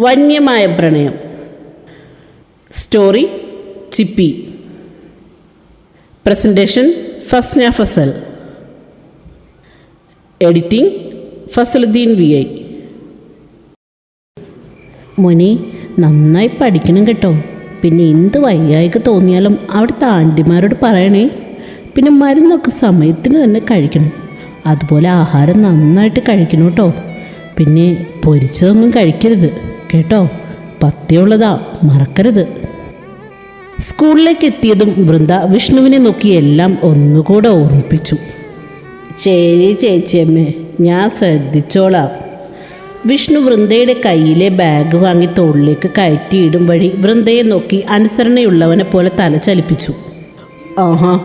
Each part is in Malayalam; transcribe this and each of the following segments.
വന്യമായ പ്രണയം. Story Chippi. Presentation Fasna Fasal. Editing Fasaluddin V I. മോനെ നന്നായി പഠിക്കണം കേട്ടോ. പിന്നെ എന്ത് വയ്യായ്ക തോന്നിയാലും അവിടുത്തെ ആന്റിമാരോട് പറയണേ. പിന്നെ മരുന്നൊക്കെ സമയത്തിന് തന്നെ കഴിക്കണം. അതുപോലെ ആഹാരം നന്നായിട്ട് കഴിക്കണം കേട്ടോ. പിന്നെ പൊരിച്ചതൊന്നും കഴിക്കരുത്. കേട്ടോ? പത്യമുള്ളതാ മറക്കരുത്. സ്കൂളിലേക്ക് എത്തിയതും വൃന്ദ വിഷ്ണുവിനെ നോക്കി എല്ലാം ഒന്നുകൂടെ ഓർമ്മിപ്പിച്ചു. ശരി ചേച്ചിയമ്മേ ഞാൻ ശ്രദ്ധിച്ചോളാം. വിഷ്ണു വൃന്ദയുടെ കയ്യിലെ ബാഗ് വാങ്ങി തോളിലേക്ക് കയറ്റിയിടും വഴി വൃന്ദയെ നോക്കി അനുസരണയുള്ളവനെ പോലെ തല ചലിപ്പിച്ചു. ആഹാ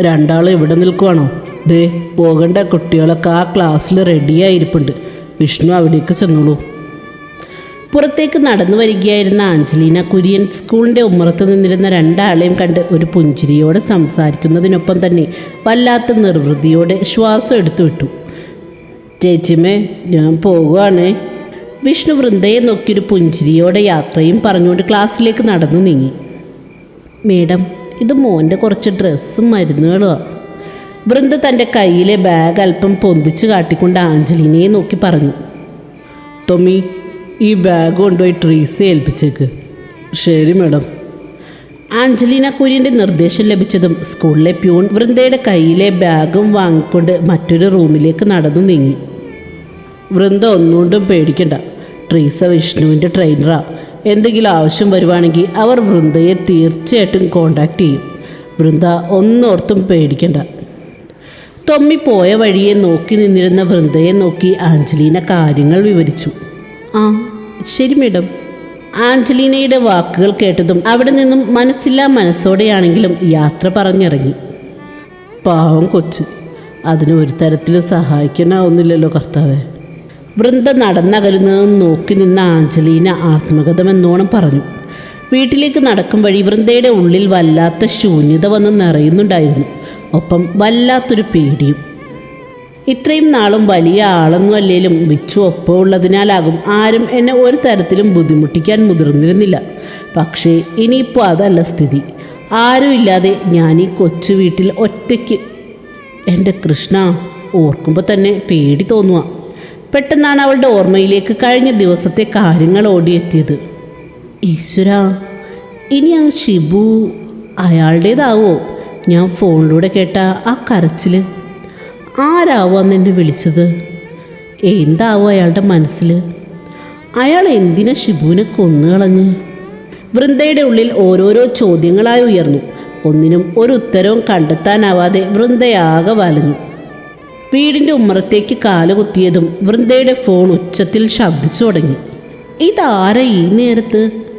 രണ്ടാൾ ഇവിടെ നിൽക്കുവാണോ? ദേ പോകേണ്ട കുട്ടികളൊക്കെ ആ ക്ലാസ്സിൽ റെഡിയായിരിപ്പുണ്ട്. വിഷ്ണു അവിടേക്ക് ചെന്നോളൂ. പുറത്തേക്ക് നടന്നു വരികയായിരുന്ന ആഞ്ചലീന കുര്യൻ സ്കൂളിന്റെ ഉമ്മറത്ത് നിന്നിരുന്ന രണ്ടാളെയും കണ്ട് ഒരു പുഞ്ചിരിയോടെ സംസാരിക്കുന്നതിനൊപ്പം തന്നെ വല്ലാത്ത നിർവൃതിയോടെ ശ്വാസം എടുത്തു വിട്ടു. ചേച്ചിമേ ഞാൻ പോവുകയാണ്. വിഷ്ണു വൃന്ദയെ നോക്കിയൊരു പുഞ്ചിരിയോടെ യാത്രയും പറഞ്ഞുകൊണ്ട് ക്ലാസ്സിലേക്ക് നടന്നു നീങ്ങി. മേഡം ഇത് മോന്റെ കുറച്ച് ഡ്രസ്സും മരുന്നുകളുമാണ് വൃന്ദ തന്റെ കയ്യിലെ ബാഗ് അല്പം പൊന്തിച്ച് കാട്ടിക്കൊണ്ട് ആഞ്ചലീനയെ നോക്കി പറഞ്ഞു. ടൊമ്മി ഈ ബാഗ് കൊണ്ടുപോയി ട്രീസെ ഏൽപ്പിച്ചേക്ക്. ശരി മാഡം ആഞ്ജലീന കുര്യന്റെ നിർദ്ദേശം ലഭിച്ചതും സ്കൂളിലെ പ്യൂൺ വൃന്ദയുടെ കയ്യിലെ ബാഗും വാങ്ങിക്കൊണ്ട് മറ്റൊരു റൂമിലേക്ക് നടന്നു നീങ്ങി. വൃന്ദ ഒന്നുകൊണ്ടും പേടിക്കണ്ട. ട്രീസ വിഷ്ണുവിന്റെ ട്രെയിനറാ എന്തെങ്കിലും ആവശ്യം വരുവാണെങ്കിൽ അവർ വൃന്ദയെ തീർച്ചയായിട്ടും കോണ്ടാക്ട് ചെയ്യും. വൃന്ദ ഒന്നോർത്തും പേടിക്കണ്ട. തൊമ്മി പോയ വഴിയെ നോക്കി നിന്നിരുന്ന വൃന്ദയെ നോക്കി ആഞ്ജലീന കാര്യങ്ങൾ വിവരിച്ചു. ആ ശരി മേഡം ആഞ്ചലീനയുടെ വാക്കുകൾ കേട്ടതും അവിടെ നിന്നും മനസ്സില്ലാ മനസ്സോടെയാണെങ്കിലും യാത്ര പറഞ്ഞിറങ്ങി. പാവം കൊച്ച്. അതിന് ഒരു തരത്തിലും സഹായിക്കാനാവുന്നില്ലല്ലോ കർത്താവെ. വൃന്ദ നടന്നകലുന്നതും നോക്കി നിന്ന ആഞ്ചലീന ആത്മകഥമെന്നോണം പറഞ്ഞു. വീട്ടിലേക്ക് നടക്കും വഴി വൃന്ദയുടെ ഉള്ളിൽ വല്ലാത്ത ശൂന്യത വന്ന് നിറയുന്നുണ്ടായിരുന്നു. ഒപ്പം വല്ലാത്തൊരു പേടിയും. ഇത്രയും നാളും വലിയ ആളൊന്നും അല്ലേലും വിച്ചു ഒപ്പമുള്ളതിനാലാകും ആരും എന്നെ ഒരു തരത്തിലും ബുദ്ധിമുട്ടിക്കാൻ മുതിർന്നിരുന്നില്ല. പക്ഷേ ഇനിയിപ്പോൾ അതല്ല സ്ഥിതി. ആരുമില്ലാതെ ഞാൻ ഈ കൊച്ചു വീട്ടിൽ ഒറ്റയ്ക്ക് എന്റെ കൃഷ്ണ ഓർക്കുമ്പോൾ തന്നെ പേടി തോന്നുക. പെട്ടെന്നാണ് അവളുടെ ഓർമ്മയിലേക്ക് കഴിഞ്ഞ ദിവസത്തെ കാര്യങ്ങൾ ഓടിയെത്തിയത്. ഈശ്വര ഇനി ആ ഷിബു അയാളുടേതാവോ? ഞാൻ ഫോണിലൂടെ കേട്ട ആ കരച്ചിൽ ആരാവോ നിന്നെ വിളിച്ചത്? എന്താവോ അയാളുടെ മനസ്സിൽ അയാൾ എന്തിനാ ഷിബുവിനെ കൊന്നുകളഞ്ഞ് വൃന്ദയുടെ ഉള്ളിൽ ഓരോരോ ചോദ്യങ്ങളായി ഉയർന്നു. ഒന്നിനും ഒരു ഉത്തരവും കണ്ടെത്താനാവാതെ വൃന്ദയാകെ വലഞ്ഞു. വീടിന്റെ ഉമ്മറത്തേക്ക് കാലുകുത്തിയതും വൃന്ദയുടെ ഫോൺ ഉച്ചത്തിൽ ശബ്ദിച്ചു തുടങ്ങി. ഇതാരാ ഈ നേരത്ത്?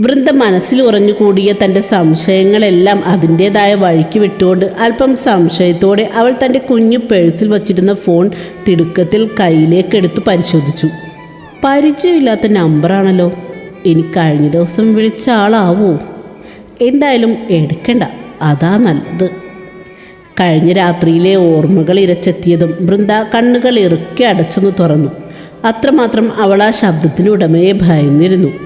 വൃന്ദ മനസ്സിൽ ഉറഞ്ഞുകൂടിയ തന്റെ സംശയങ്ങളെല്ലാം അതിന്റേതായ വഴിക്ക് വിട്ടുകൊണ്ട് അല്പം സംശയത്തോടെ അവൾ തന്റെ കുഞ്ഞു പേഴ്സിൽ വച്ചിരുന്ന ഫോൺ തിടുക്കത്തിൽ കയ്യിലേക്കെടുത്ത് പരിശോധിച്ചു. പരിചയമില്ലാത്ത നമ്പറാണല്ലോ. ഇനി കഴിഞ്ഞ ദിവസം വിളിച്ച ആളാവോ? എന്തായാലും എടുക്കണ്ട. അതാ നല്ലത്. കഴിഞ്ഞ രാത്രിയിലെ ഓർമ്മകൾ ഇരച്ചെത്തിയതും വൃന്ദ കണ്ണുകൾ ഇറുക്കി അടച്ചൊന്ന് തുറന്നു. അത്രമാത്രം അവൾ ആ ശബ്ദത്തിനുടമയെ ഭയന്നിരുന്നു.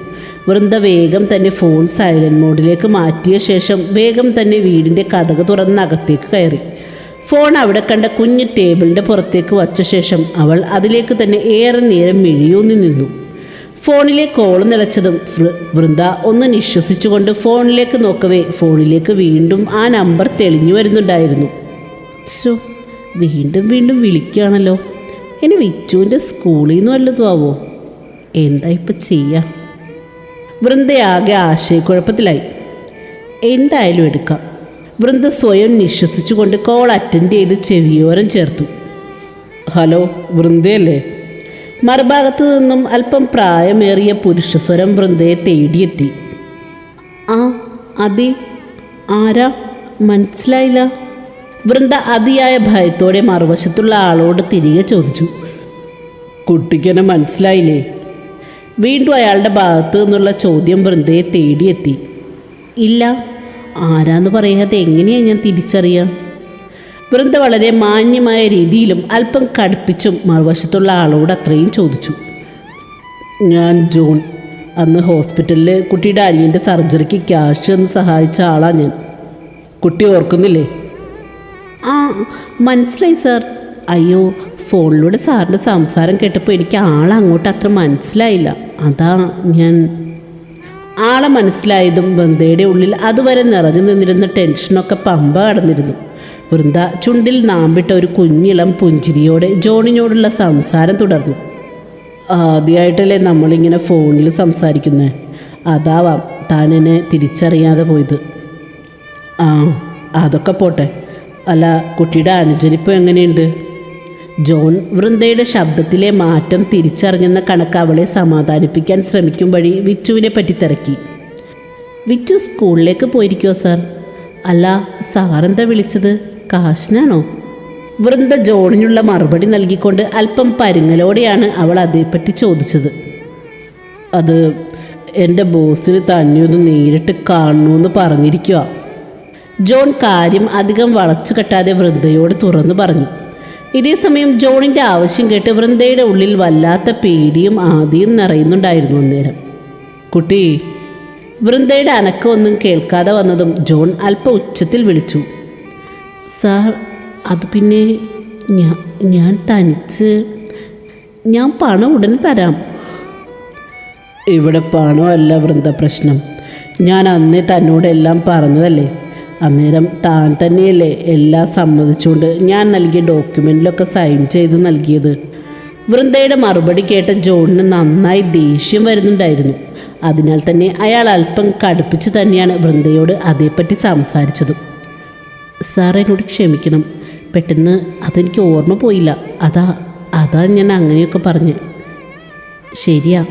വൃന്ദ വേഗം തന്നെ ഫോൺ സൈലന്റ് മോഡിലേക്ക് മാറ്റിയ ശേഷം വേഗം തന്നെ വീടിന്റെ കഥക് തുറന്ന് അകത്തേക്ക് കയറി. ഫോൺ അവിടെ കണ്ട കുഞ്ഞ് ടേബിളിന്റെ പുറത്തേക്ക് വച്ച ശേഷം അവൾ അതിലേക്ക് തന്നെ ഏറെ നേരം മിഴിയൂന്നി നിന്നു. ഫോണിലെ കോൾ നിലച്ചതും വൃന്ദ ഒന്ന് നിശ്വസിച്ചുകൊണ്ട് ഫോണിലേക്ക് നോക്കവേ ഫോണിലേക്ക് വീണ്ടും ആ നമ്പർ തെളിഞ്ഞു വരുന്നുണ്ടായിരുന്നു. ശോ വീണ്ടും വീണ്ടും വിളിക്കുകയാണല്ലോ. ഇനി വിച്ചുവിന്റെ സ്കൂളിൽ നിന്ന് വല്ലതും ആവോ? എന്താ ഇപ്പം ചെയ്യാം? വൃന്ദയാകെ ആശയക്കുഴപ്പത്തിലായി എന്തായാലും എടുക്കാം. വൃന്ദ സ്വയം നിശ്വസിച്ചുകൊണ്ട് കോൾ അറ്റൻഡ് ചെയ്ത് ചെവിയോരം ചേർത്തു. ഹലോ വൃന്ദയല്ലേ? മറുഭാഗത്തു നിന്നും അല്പം പ്രായമേറിയ പുരുഷസ്വരം വൃന്ദയെ തേടിയെത്തി. ആ അതെ. ആരാ? മനസ്സിലായില്ല. വൃന്ദ അതിയായ ഭയത്തോടെ മറുവശത്തുള്ള ആളോട് തിരികെ ചോദിച്ചു. കുട്ടിക്കെന്നെ മനസ്സിലായില്ലേ? വീണ്ടും അയാളുടെ ഭാഗത്ത് നിന്നുള്ള ചോദ്യം വൃന്ദയെ തേടിയെത്തി. ഇല്ല ആരാന്ന് പറയാതെ എങ്ങനെയാണ് ഞാൻ തിരിച്ചറിയുക വൃന്ദ വളരെ മാന്യമായ രീതിയിലും അല്പം കടുപ്പിച്ചും മറുവശത്തുള്ള ആളോട് അത്രയും ചോദിച്ചു. ഞാൻ ജോൺ. അന്ന് ഹോസ്പിറ്റലിൽ കുട്ടിയുടെ അനിയന്റെ സർജറിക്ക് ക്യാഷ് എന്ന് സഹായിച്ച ആളാണ് ഞാൻ. കുട്ടി ഓർക്കുന്നില്ലേ? ആ മനസ്സിലായി സാർ. അയ്യോ ഫോണിലൂടെ സാറിന്റെ സംസാരം കേട്ടപ്പോൾ എനിക്ക് ആളെ അങ്ങോട്ട് അത്ര മനസ്സിലായില്ല. അതാ ഞാൻ ആളെ മനസ്സിലായതും ബന്ധയുടെ ഉള്ളിൽ അതുവരെ നിറഞ്ഞു നിന്നിരുന്ന ടെൻഷനൊക്കെ പമ്പ കടന്നിരുന്നു. വൃന്ദ ചുണ്ടിൽ നാമ്പിട്ട ഒരു കുഞ്ഞിളം പുഞ്ചിരിയോടെ ജോണിനോടുള്ള സംസാരം തുടർന്നു. ആദ്യമായിട്ടല്ലേ നമ്മളിങ്ങനെ ഫോണിൽ സംസാരിക്കുന്നത് അതാവാം താൻ എന്നെ തിരിച്ചറിയാതെ പോയത്. ആ അതൊക്കെ പോട്ടെ. അല്ല കുട്ടിയുടെ അനുജനിപ്പം എങ്ങനെയുണ്ട്? ജോൺ വൃന്ദയുടെ ശബ്ദത്തിലെ മാറ്റം തിരിച്ചറിഞ്ഞെന്ന കണക്ക് അവളെ സമാധാനിപ്പിക്കാൻ ശ്രമിക്കും വഴി വിച്ചുവിനെ പറ്റി തിരക്കി. വിച്ചു സ്കൂളിലേക്ക് പോയിരിക്കുമോ സാർ? അല്ല സാറെന്താ വിളിച്ചത്? കാശിനാണോ? വൃന്ദ ജോണിനുള്ള മറുപടി നൽകിക്കൊണ്ട് അല്പം പരുങ്ങലോടെയാണ് അവൾ അതേപ്പറ്റി ചോദിച്ചത്. അത് എന്റെ ബോസിന് തന്നെ ഒന്ന് നേരിട്ട് കാണണമെന്ന് പറഞ്ഞിരിക്കുക ജോൺ കാര്യം അധികം വളച്ചു കെട്ടാതെ വൃന്ദയോട് തുറന്നു പറഞ്ഞു. ഇതേസമയം ജോണിന്റെ ആവശ്യം കേട്ട് വൃന്ദയുടെ ഉള്ളിൽ വല്ലാത്ത പേടിയും ആദിയും നിറയുന്നുണ്ടായിരുന്നു അന്നേരം. കുട്ടി വൃന്ദയുടെ അനക്കമൊന്നും കേൾക്കാതെ വന്നതും ജോൺ അല്പ ഉച്ചത്തിൽ വിളിച്ചു. സാർ അത് പിന്നെ ഞാൻ ഞാൻ തനിച്ച് ഞാൻ പണം ഉടനെ തരാം. ഇവിടെ പണമല്ല വൃന്ദ പ്രശ്നം. ഞാൻ അന്നേ തന്നോടെല്ലാം പറഞ്ഞതല്ലേ? അന്നേരം താൻ തന്നെയല്ലേ എല്ലാം സമ്മതിച്ചുകൊണ്ട് ഞാൻ നൽകിയ ഡോക്യുമെന്റിലൊക്കെ സൈൻ ചെയ്ത് നൽകിയത്. വൃന്ദയുടെ മറുപടി കേട്ട ജോണിന് നന്നായി ദേഷ്യം വരുന്നുണ്ടായിരുന്നു. അതിനാൽ തന്നെ അയാൾ അല്പം കടുപ്പിച്ച് തന്നെയാണ് വൃന്ദയോട് അതേപ്പറ്റി സംസാരിച്ചത്. സാർ എന്നോട് ക്ഷമിക്കണം. പെട്ടെന്ന് അതെനിക്ക് ഓർമ്മ പോയില്ല. അതാ അതാ ഞാൻ അങ്ങനെയൊക്കെ പറഞ്ഞ്. ശരിയാ.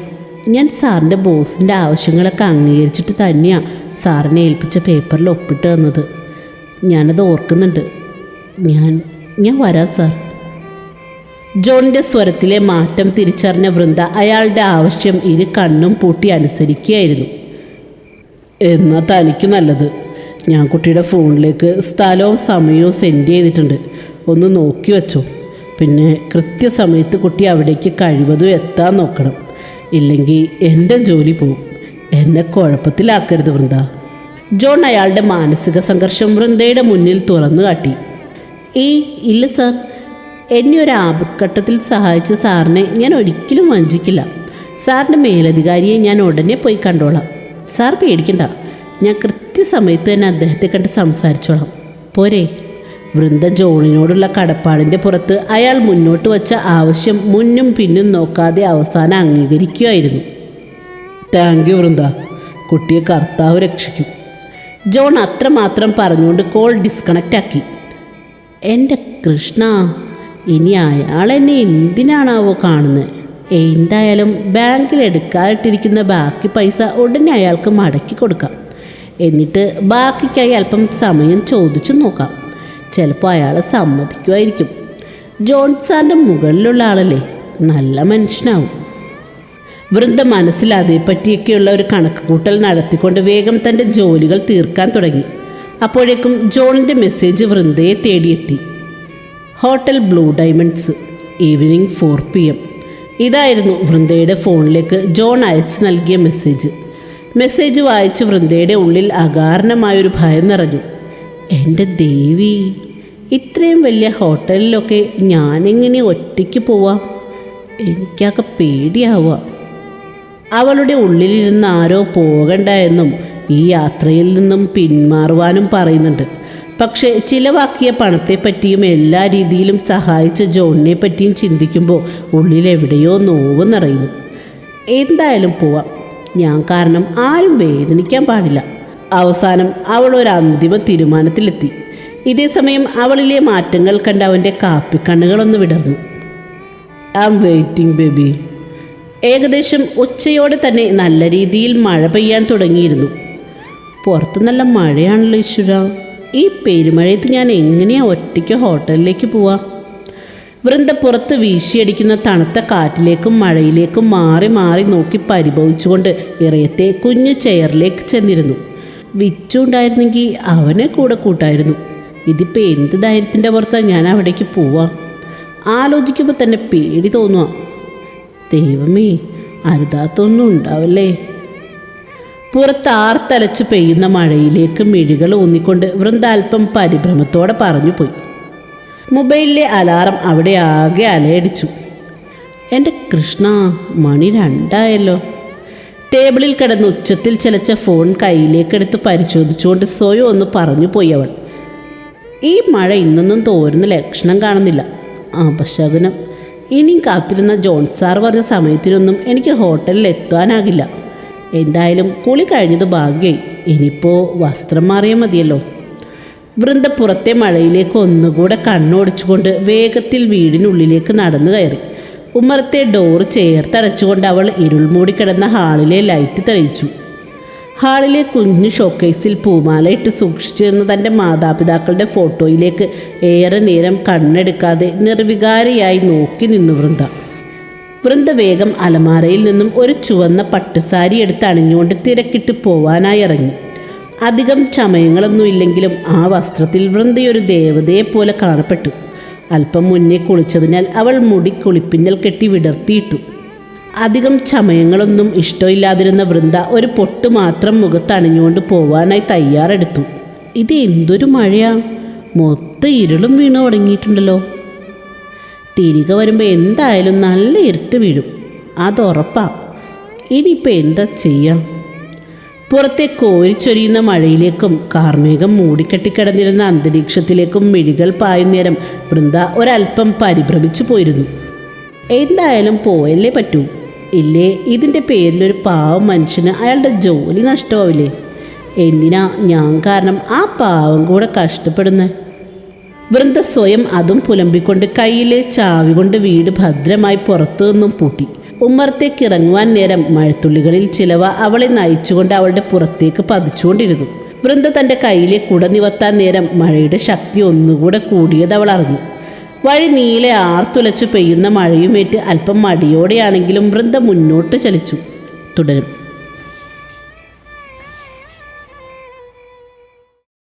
ഞാൻ സാറിന്റെ ബോസിന്റെ ആവശ്യങ്ങളൊക്കെ അംഗീകരിച്ചിട്ട് തന്നെയാണ് സാറിനെ ഏൽപ്പിച്ച പേപ്പറിൽ ഒപ്പിട്ട് തന്നത്. ഞാനത് ഓർക്കുന്നുണ്ട്. ഞാൻ ഞാൻ വരാം സാർ. ജോണിന്റെ സ്വരത്തിലെ മാറ്റം തിരിച്ചറിഞ്ഞ വൃന്ദ അയാളുടെ ആവശ്യം ഇരു കണ്ണും പൂട്ടി അനുസരിക്കുകയായിരുന്നു. എന്നാൽ തനിക്ക് നല്ലത്. ഞാൻ കുട്ടിയുടെ ഫോണിലേക്ക് സ്ഥലവും സമയവും സെൻഡ് ചെയ്തിട്ടുണ്ട്. ഒന്ന് നോക്കി വെച്ചോ. പിന്നെ കൃത്യസമയത്ത് കുട്ടി അവിടേക്ക് കഴിവതും എത്താൻ നോക്കണം. ഇല്ലെങ്കിൽ എന്റെ ജോലി പോവും. എന്നെ കുഴപ്പത്തിലാക്കരുത് വൃന്ദ. ജോൺ അയാളുടെ മാനസിക സംഘർഷം വൃന്ദയുടെ മുന്നിൽ തുറന്നു കാട്ടി. ഈ ഇല്ല സർ. എന്നെ ഒരു ആപത്ഘട്ടത്തിൽ സഹായിച്ച സാറിനെ ഞാൻ ഒരിക്കലും വഞ്ചിക്കില്ല. സാറിന്റെ മേലധികാരിയെ ഞാൻ ഉടനെ പോയി കണ്ടോളാം. സാർ പേടിക്കണ്ട. ഞാൻ കൃത്യസമയത്ത് തന്നെ അദ്ദേഹത്തെ കണ്ട് സംസാരിച്ചോളാം. പോരെ. വൃന്ദ ജോണിനോടുള്ള കടപ്പാടിന്റെ പുറത്ത് അയാൾ മുന്നോട്ട് വച്ച ആവശ്യം മുന്നും പിന്നും നോക്കാതെ അവസാനം അംഗീകരിക്കുകയായിരുന്നു താങ്ക് യു വൃന്ദ. കുട്ടിയെ കർത്താവ് രക്ഷിക്കും. ജോൺ അത്രമാത്രം പറഞ്ഞുകൊണ്ട് കോൾ ഡിസ്കണക്റ്റ് ആക്കി. എന്റെ കൃഷ്ണ ഇനി അയാൾ എന്നെ എന്തിനാണാവോ കാണുന്നത് എന്തായാലും ബാങ്കിൽ എടുക്കാതിട്ടിരിക്കുന്ന ബാക്കി പൈസ ഉടനെ അയാൾക്ക് മടക്കി കൊടുക്കാം. എന്നിട്ട് ബാക്കിക്കായി അല്പം സമയം ചോദിച്ചു നോക്കാം. ചിലപ്പോൾ അയാൾ സമ്മതിക്കുമായിരിക്കും. ജോൺ സാറിന്റെ മുകളിലുള്ള ആളല്ലേ? നല്ല മനുഷ്യനാവും. വൃന്ദ മനസ്സിൽ അതേപ്പറ്റിയൊക്കെയുള്ള ഒരു കണക്ക് കൂട്ടൽ നടത്തിക്കൊണ്ട് വേഗം തന്റെ ജോലികൾ തീർക്കാൻ തുടങ്ങി. അപ്പോഴേക്കും ജോണിന്റെ മെസ്സേജ് വൃന്ദയെ തേടിയെത്തി. Hotel blue diamonds evening four P M ഇതായിരുന്നു വൃന്ദയുടെ ഫോണിലേക്ക് ജോൺ അയച്ചു നൽകിയ മെസ്സേജ് മെസ്സേജ് വായിച്ച് വൃന്ദയുടെ ഉള്ളിൽ അകാരണമായൊരു ഭയം നിറഞ്ഞു. എന്റെ ദേവി ഇത്രയും വലിയ ഹോട്ടലിലൊക്കെ ഞാനെങ്ങനെ ഒറ്റയ്ക്ക് പോവാം? എനിക്കൊക്കെ പേടിയാവുക അവളുടെ ഉള്ളിലിരുന്ന് ആരോ പോകണ്ട എന്നും ഈ യാത്രയിൽ നിന്നും പിന്മാറുവാനും പറയുന്നുണ്ട്. പക്ഷേ ചിലവാക്കിയ പണത്തെപ്പറ്റിയും എല്ലാ രീതിയിലും സഹായിച്ച ജോണിനെ പറ്റിയും ചിന്തിക്കുമ്പോൾ ഉള്ളിൽ എവിടെയോ നോവ് നിറയുന്നു. എന്തായാലും പോവാം. ഞാൻ കാരണം ആരും വേദനിക്കാൻ പാടില്ല. അവസാനം അവൾ ഒരു അന്തിമ തീരുമാനത്തിലെത്തി. ഇതേസമയം അവളിലെ മാറ്റങ്ങൾ കണ്ട് അവന്റെ കാപ്പിക്കണ്ണുകളൊന്ന് വിടർന്നു. ഐ ആം വെയിറ്റിംഗ് ബേബി ഏകദേശം ഉച്ചയോടെ തന്നെ നല്ല രീതിയിൽ മഴ പെയ്യാൻ തുടങ്ങിയിരുന്നു. പുറത്ത് നല്ല മഴയാണല്ലോ ഈശ്വര. ഈ പെരുമഴയത്ത് ഞാൻ എങ്ങനെയാ ഒറ്റയ്ക്ക് ഹോട്ടലിലേക്ക് പോവാ? വൃന്ദ പുറത്ത് വീശിയടിക്കുന്ന തണുത്ത കാറ്റിലേക്കും മഴയിലേക്കും മാറി മാറി നോക്കി പരിഭവിച്ചുകൊണ്ട് ഇറയത്തെ കുഞ്ഞു ചെയറിലേക്ക് ചെന്നിരുന്നു. വിച്ചുണ്ടായിരുന്നെങ്കിൽ അവനെ കൂടെ കൂട്ടായിരുന്നു. ഇതിപ്പോൾ എന്ത് ധൈര്യത്തിന്റെ പുറത്താണ് ഞാൻ അവിടേക്ക് പോവാം? ആലോചിക്കുമ്പോൾ തന്നെ പേടി തോന്നുക ദൈവമേ അരുതാത്തൊന്നും ഉണ്ടാവല്ലേ? പുറത്ത് ആർത്തലച്ച് പെയ്യുന്ന മഴയിലേക്ക് മിഴികൾ ഊന്നിക്കൊണ്ട് വൃന്ദാൽപ്പം പരിഭ്രമത്തോടെ പറഞ്ഞു പോയി മൊബൈലിലെ അലാറം അവിടെ ആകെ അലയടിച്ചു. എന്റെ കൃഷ്ണ മണി രണ്ടായല്ലോ. ടേബിളിൽ കിടന്ന് ഉച്ചത്തിൽ ചലച്ച ഫോൺ കയ്യിലേക്കെടുത്ത് പരിശോധിച്ചുകൊണ്ട് സ്വയം ഒന്ന് പറഞ്ഞു പോയി അവൾ. ഈ മഴ ഇന്നൊന്നും തോരുന്ന ലക്ഷണം കാണുന്നില്ല. അപശകുനം. ഇനിയും കാത്തിരുന്ന ജോൺ സാർ പറഞ്ഞ സമയത്തിനൊന്നും എനിക്ക് ഹോട്ടലിൽ എത്താനാകില്ല. എന്തായാലും കുളി കഴിഞ്ഞത് ഭാഗ്യമായി ഇനിയിപ്പോൾ വസ്ത്രം മാറിയാൽ മതിയല്ലോ. വൃന്ദ പുറത്തെ മഴയിലേക്ക് ഒന്നുകൂടെ കണ്ണോടിച്ചുകൊണ്ട് വേഗത്തിൽ വീടിനുള്ളിലേക്ക് നടന്നു കയറി. ഉമ്മറത്തെ ഡോറ് ചേർത്തടച്ചുകൊണ്ട് അവൾ ഇരുൾമൂടി കിടന്ന ഹാളിലെ ലൈറ്റ് തെളിയിച്ചു. ഹാളിലെ കുഞ്ഞു ഷോക്കേസിൽ പൂമാല ഇട്ട് സൂക്ഷിച്ചിരുന്ന തന്റെ മാതാപിതാക്കളുടെ ഫോട്ടോയിലേക്ക് ഏറെ നേരം കണ്ണെടുക്കാതെ നിർവികാരിയായി നോക്കി നിന്നു വൃന്ദ. വൃന്ദ വേഗം അലമാരയിൽ നിന്നും ഒരു ചുവന്ന പട്ടുസാരി എടുത്ത് അണിഞ്ഞുകൊണ്ട് തിരക്കിട്ട് പോവാനായി ഇറങ്ങി. അധികം ചമയങ്ങളൊന്നുമില്ലെങ്കിലും ആ വസ്ത്രത്തിൽ വൃന്ദയൊരു ദേവതയെ പോലെ കാണപ്പെട്ടു. അല്പം മുന്നേ കുളിച്ചതിനാൽ അവൾ മുടി കുളിപ്പിന്നൽ കെട്ടി വിടർത്തിയിട്ടു. അധികം ചമയങ്ങളൊന്നും ഇഷ്ടമില്ലാതിരുന്ന വൃന്ദ ഒരു പൊട്ട് മാത്രം മുഖത്തണിഞ്ഞുകൊണ്ട് പോവാനായി തയ്യാറെടുത്തു. ഇത് എന്തൊരു മഴയാ? മൊത്തം ഇരുളും വീണു തുടങ്ങിയിട്ടുണ്ടല്ലോ. തിരികെ വരുമ്പോൾ എന്തായാലും നല്ല ഇരുട്ട് വീഴും. അതുറപ്പാ ഇനിയിപ്പോൾ എന്താ ചെയ്യാം? പുറത്തെ കോരിച്ചൊരിയുന്ന മഴയിലേക്കും കാർമേഘം മൂടിക്കെട്ടിക്കിടന്നിരുന്ന അന്തരീക്ഷത്തിലേക്കും മിഴികൾ പായുന്നേരം വൃന്ദ ഒരല്പം പരിഭ്രമിച്ചു പോയിരുന്നു. എന്തായാലും പോയല്ലേ പറ്റൂ. ഇല്ലേ? ഇതിന്റെ പേരിലൊരു പാവം മനുഷ്യന് അയാളുടെ ജോലി നഷ്ടമാവില്ലേ? എന്തിനാ ഞാൻ കാരണം ആ പാവം കൂടെ കഷ്ടപ്പെടുന്നത് വൃന്ദ സ്വയം അതും പുലമ്പിക്കൊണ്ട് കയ്യിലെ ചാവി കൊണ്ട് വീട് ഭദ്രമായി പുറത്തു നിന്നും പൂട്ടി. ഉമ്മറത്തേക്ക് ഇറങ്ങുവാൻ നേരം മഴത്തുള്ളികളിൽ ചിലവ അവളെ നയിച്ചുകൊണ്ട് അവളുടെ പുറത്തേക്ക് പതിച്ചുകൊണ്ടിരുന്നു. വൃന്ദ തന്റെ കയ്യിലെ കുട നിവർത്താൻ നേരം മഴയുടെ ശക്തി ഒന്നുകൂടെ കൂടിയത് അവൾ അറിഞ്ഞു. വഴി നീലെ ആർത്തുലച്ചു പെയ്യുന്ന മഴയുമേറ്റ് അല്പം മടിയോടെയാണെങ്കിലും വൃന്ദ മുന്നോട്ട് ചലിച്ചു. തുടരും.